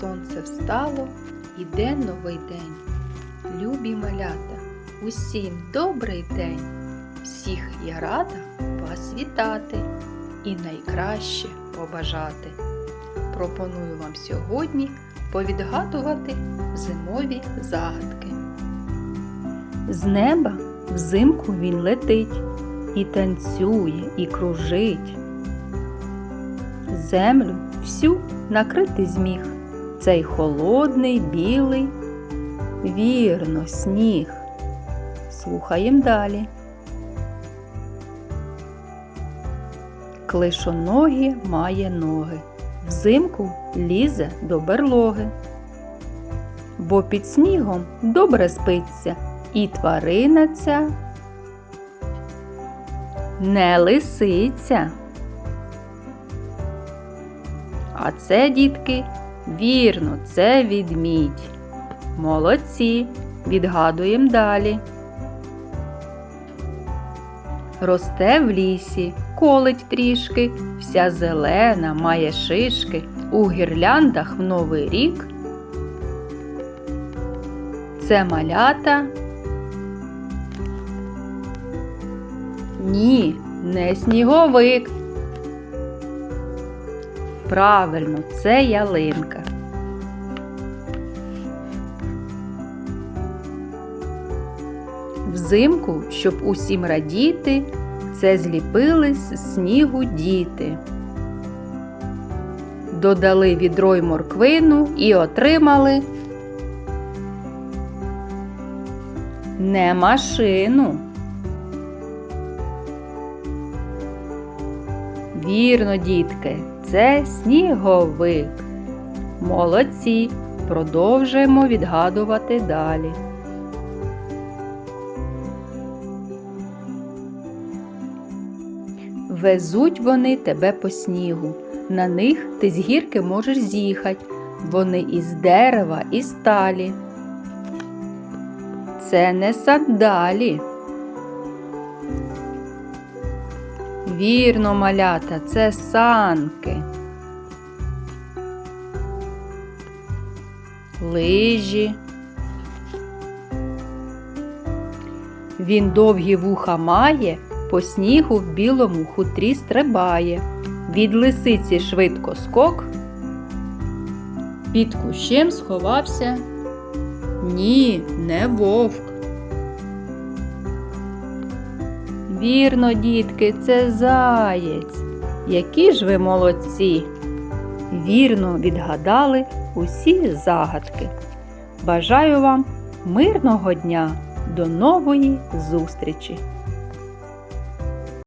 сонце встало, іде новий день. Любі малята, усім добрий день. Всіх я рада вас вітати і найкраще побажати. Пропоную вам сьогодні повідгадувати зимові загадки. З неба взимку він летить і танцює, і кружить. Землю всю накрити зміг. Цей холодний, білий, вірно, сніг. Слухаєм далі. Клишоногі має ноги, взимку лізе до берлоги. Бо під снігом добре спиться, і тварина ця не лисиця. А це, дітки, вірно, це відмідь. Молодці, відгадуємо далі. Росте в лісі, колить трішки, вся зелена, має шишки, у гірляндах в новий рік. Це малята. Ні, не сніговик. Правильно, це ялинка. Взимку, щоб усім радіти, це зліпились з снігу діти. Додали відро й морквину і отримали не машину. Вірно, дітки, це сніговик. Молодці. Продовжуємо відгадувати далі. Везуть вони тебе по снігу. На них ти з гірки можеш з'їхать. Вони із дерева і сталі. Це не сандалі. Вірно, малята, це санки. Лижі. Він довгі вуха має, по снігу в білому хутрі стрибає. Від лисиці швидко скок. Під кущем сховався. Ні, не вовк. Вірно, дітки, це заєць. Які ж ви молодці! Вірно відгадали усі загадки. Бажаю вам мирного дня! До нової зустрічі!